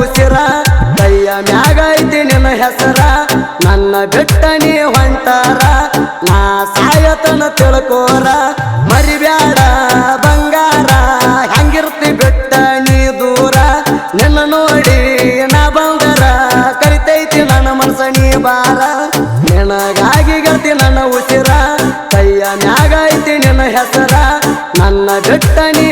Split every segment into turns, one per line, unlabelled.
ಉಸಿರ, ಕೈಯ ಮ್ಯಾಗ ಐತಿ ನಿನ್ನ ಹೆಸರ. ನನ್ನ ಬೆಟ್ಟ ನೀ ಹೊಂಟಾರ, ನಾ ಸಾಯತನ ತಿಳ್ಕೋರ. ಮರಿಬ್ಯಾಡ ಬಂಗಾರ ಹೆಂಗಿರ್ತಿ ಬೆಟ್ಟ ನೀ ದೂರ. ನಿನ್ನ ನೋಡಿ ನಾ ಬಂದರ ಕರಿತೈತಿ ನನ್ನ ಮನಸ ನೀ ಬಾರ ನಿನಗಾಗಿ ಗತಿ ನನ್ನ ಉಸಿರ, ಕೈಯ ಮ್ಯಾಗ ಐತಿ ನಿನ್ನ ಹೆಸರ. ನನ್ನ ಬೆಟ್ಟ ನೀ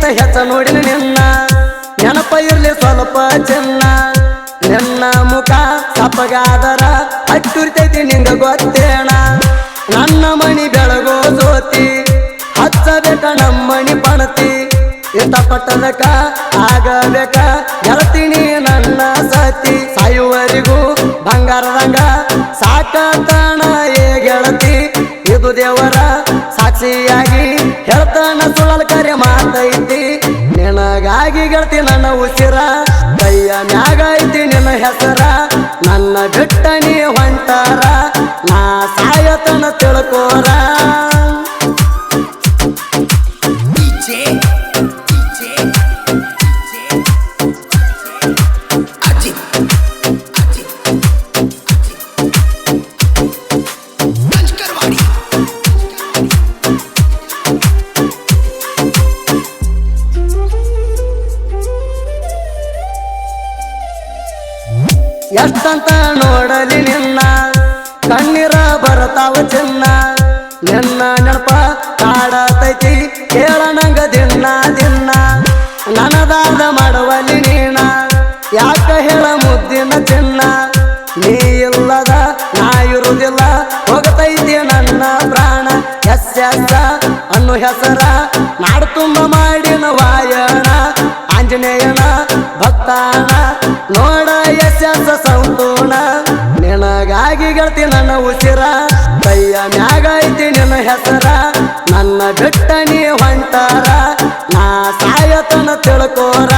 ತಾಯಿಗಿಂತ ಹೆಚ್ಚ ನೋಡಿನ ನಿನ್ನ. ನೆನಪ ಇರ್ಲಿ ಸ್ವಲ್ಪ ಚೆನ್ನ. ನಿನ್ನ ಮುಖ ಸಪಗಾದರ ಅಟ್ಟುರ್ತೈತಿ ನಿಂಗ ಗೊತ್ತೇಣ ನನ್ನ ಮಣಿ ಬೆಳಗೋ ಜ್ಯೋತಿ ಹಚ್ಚಬೇಕ ನಮ್ಮಣಿ ಪಣತಿ. ಇಷ್ಟಪಟ್ಟದಕ್ಕ ಆಗಬೇಕ ಹೇಳ್ತೀನಿ ನನ್ನ ಸತಿ. ಸಾಯುವರಿಗೂ ಬಂಗಾರದಂಗ ಸಾಕತಣ ಏ ಗೆಳತಿ. ಇದು ದೇವರ ಸಾಕ್ಷಿಯಾಗಿ ಹೇಳ್ತಾನ ಸುಳಲ್ ಕರೆ ಮಾತೈತಿ. ನಿನಗಾಗಿ ಗೆಳತಿ ನನ್ನ ಉಸಿರ, ಕೈಯ ಮ್ಯಾಗ ಐತಿ ನಿನ್ನ ಹೆಸರ. ನನ್ನ ಬಿಟ್ಟ ನೀ ಹೊಂಟಾರ, ನಾ ಸಾಯತನ ತಿಳ್ಕೋರ. ಎಷ್ಟಂತ ನೋಡಲಿ ನಿನ್ನ. ಕಣ್ಣೀರ ಬರ್ತಾವ ಚಿನ್ನ. ನಿನ್ನ ನೆನಪ ಕಾಡತೈತಿ, ಕೇಳನಂಗ ದಿನ್ನ ದಿನ್ನ ನನದಾದ ಮಾಡುವಲ್ಲಿ ನೀನ, ಯಾಕ ಹೇಳ ಮುದ್ದಿನ ಚಿನ್ನ. ನೀ ಇಲ್ಲದ, ನಾ ಇರುವುದಿಲ್ಲ ಹೋಗತೈತಿ ನನ್ನ ಪ್ರಾಣ. ಎಸ್ ಎಸ್ ಅನ್ನು ಹೆಸರ ನಾಡು ತುಂಬ ಸಂತೋಣ. ನಿನಗಾಗಿ ಗೆಳತಿ ನನ್ನ ಉಸಿರ. ಕೈಯ ಮ್ಯಾಗ ಐತಿ ನಿನ್ನ ಹೆಸರ. ನನ್ನ ಬಿಟ್ಟ ನೀ ಹೊಂಟಾರ. ನಾ ಸಾಯತನ ತಿಳ್ಕೋರ.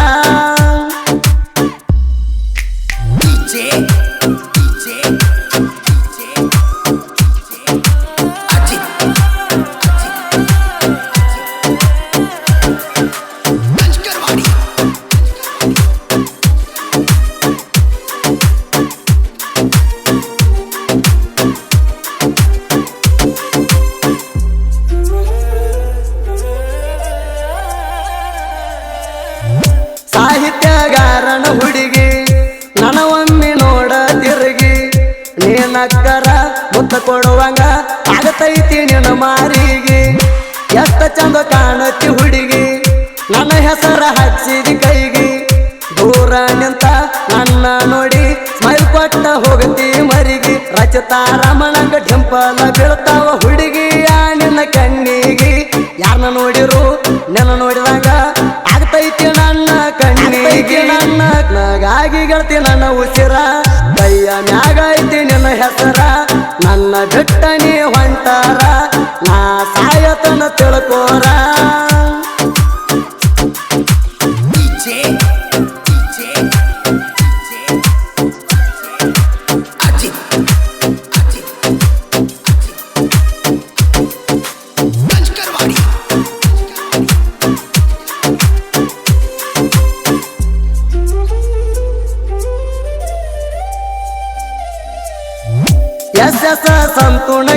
ಸಾಹಿತ್ಯಗಾರನ ಹುಡುಗಿ ನನ್ನ ಒಮ್ಮೆ ನೋಡ ತಿರುಗಿ. ನೀನಕ್ಕರ ಮುತ್ತ ಕೊಡುವಂಗ ಆಗತೈತಿ ನಿನ್ನ ಮಾರಿಗೆ. ಎಷ್ಟ ಚಂದ ಕಾಣತಿ ಹುಡುಗಿ, ನನ್ನ ಹೆಸರ ಹಚ್ಚಿದಿ ಕೈಗೆ. ದೂರ ನಿಂತ ನನ್ನ ನೋಡಿ ಸ್ಮೈಲ್ ಕೊಟ್ಟ ಹೋಗತಿ ಮರಿಗೆ. ರಚಿತಾ ರಮಣಂಗ ಡಿಂಪಲ ಬೀಳ್ತಾವ ಹುಡುಗಿಯ ನಿನ್ನ ಕಣ್ಣಿಗೆ. ಯಾರನ್ನ ನೋಡಿರು ನೆನ ನೋಡಿದಾಗ ಆಗ್ತೈತಿ ನನ್ನ ನನ್ನ ನಗಾಗಿ ಗೆಳತಿ ನನ್ನ ಉಸಿರ. ಕೈಯ ಮ್ಯಾಗ ಐತಿ ನಿನ್ನ ಹೆಸರ. ನನ್ನ ಬಿಟ್ಟ ನೀ ಹೊಂಟಾರ.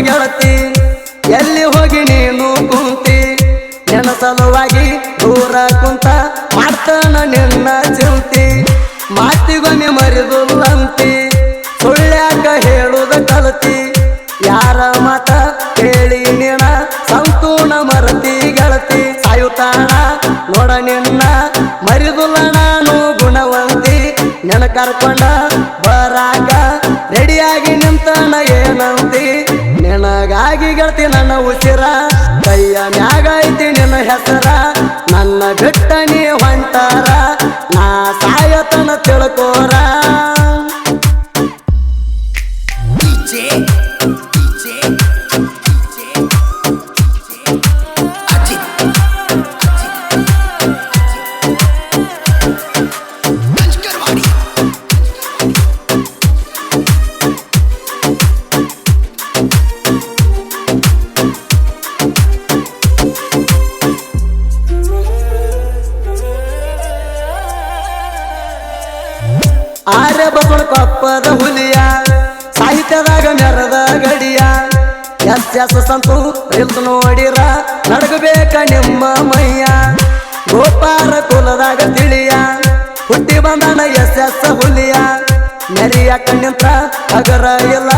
ಗೆಳತಿ ಎಲ್ಲಿ ಹೋಗಿ ನೀನು ಕುಂತಿ? ನನ್ನ ಸಲುವಾಗಿ ದೂರ ಕುಂತ ಮಾಡ್ತಾನ ನಿನ್ನ ಚಿಂತಿ. ಮಾತಿಗೊಮ್ಮೆ ಅಂತಿ. ಸುಳ್ಳ್ಯಾಕ ಹೇಳುದ ಕಲತಿ. ಯಾರ ಮಾತ ಕೇಳಿ ನಿನ್ನ ಸಂತೂನ ಮರತಿ ಗೆಳತಿ. ಸಾಯುತ್ತಾಣ ನೋಡ ನಿನ್ನ ಮರಿದುಲ್ಲ ನಾನು ಗುಣವಂತಿ. ನೆನ ಕರ್ಕೊಂಡ ನಿನಗಾಗಿ ಗೆಳತಿ ನನ್ನ ಉಸಿರ ಕೈಯ ಮ್ಯಾಗ ಐತಿ ನಿನ್ನ ಹೆಸರ ನನ್ನ ಬಿಟ್ಟ ಸಂತು ಇಲ್ದು ನೋಡಿರ. ನಡಗಬೇಕ ನಿಮ್ಮ ಮಯ್ಯ ಗೋಪಾರ ಕುಲದಾಗ ತಿಳಿಯ. ಹುಟ್ಟಿ ಬಂದನ ಎಸ್ ಎಸ್ ಹುಲಿಯ. ನೆರಿಯ ಕಣ್ಣಿಂತ ಅಗರ ಎಲ್ಲ.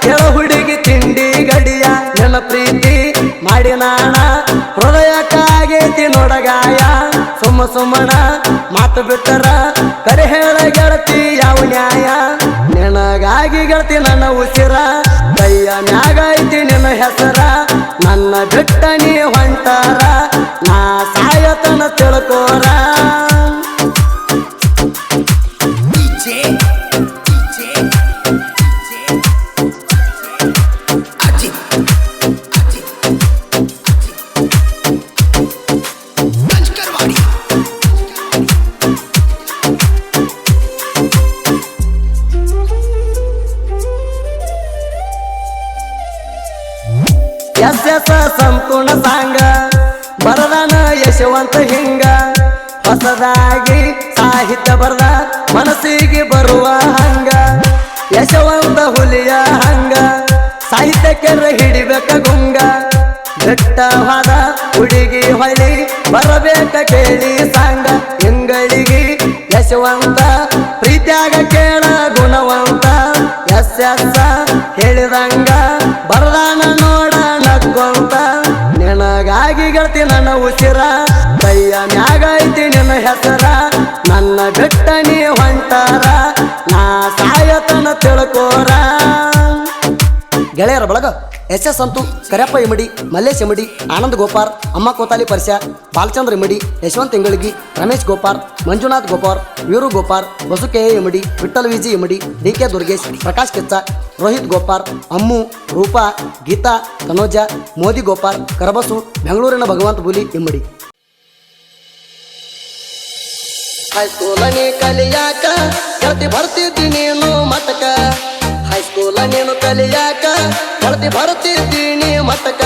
ಕೆಳ ಹುಡುಗಿ ತಿಂಡಿ ಗಡಿಯ. ನನ್ನ ಪ್ರೀತಿ ಮಾಡಿ ನಾಣ. ಹೃದಯಕ್ಕಾಗೈತಿ ನೋಡಗಾಯ ಸುಮ್ಮ ಸುಮ್ಮನ ಮಾತು ಬಿಟ್ಟರ ನನ್ನ ಬಿಟ್ಟ ನೀ ಹೊಂಟಾರ? ನಾ ಸಾಯತನ ತಿಳ್ಕೋರ? ಸಾಂಗ ಬರದಾನ ಯಶವಂತ ಹಿಂಗ. ಹೊಸದಾಗಿ ಸಾಹಿತ್ಯ ಬರದ ಮನಸ್ಸಿಗೆ ಬರುವ ಹಂಗ. ಯಶವಂತ ಹುಲಿಯ ಹಂಗ ಸಾಹಿತ್ಯಕ್ಕೆ ಹಿಡಿಬೇಕ ಗುಂಗ. ಬೆಟ್ಟವಾದ ಹುಡುಗಿ ಹೊಳಿ ಬರಬೇಕ ಕೇಳಿ ಸಾಂಗ. ಹಿಂಗಳಿಗೆ ಯಶವಂತ, ಪ್ರೀತ್ಯಾಗ ಕೇಳ ಗುಣವಂತ. ಎಸ್ ಎಸ್ ಹೇಳಿದಂಗ, ಬರದಾನ ನೋಡ ನನ್ನ ಉಸಿರ. ಕೈಯ ಮ್ಯಾಗ ಐತಿ ನಿನ್ನ ಹೆಸರ. ನನ್ನ ಬೆಟ್ಟ ನೀ ಹೊಂಟಾರ. ನಾ ಸಾಯತನ ತಿಳ್ಕೋರ. ಗೆಳೆಯರ ಬಳಗ, S S Santu Kareyappa Imadi, Mallesh Imadi, Anand Gopar, Amma Kotali Parisya, Balachandra Imadi, Yashwant Ingalagi, Ramesh Gopar, Manjunath Gopar, Veeru Gopar Basuke Imadi Vithal Viji Imadi, D K Durgesh, Prakash Kechcha, Rohit Gopar, Ammu, Rupa, Geeta, Tanoja Modi Gopal, Karabasu, ಬೆಂಗಳೂರಿನ ಭಗವಂತ bully ಇಮ್ಮಡಿ ಹೈಸ್ಕೂಲ ನೀ ಕಲಿಯಾಕ ಕಳತಿ ಬರ್ತಿದ್ದಿ ನೀನು ಮತಕ ಹೈಸ್ಕೂಲ ನೀನು ಕಲಿಯಾಕ, ಗೆಳತಿ ಬರ್ತಿದ್ದೀನಿ ಮತಕ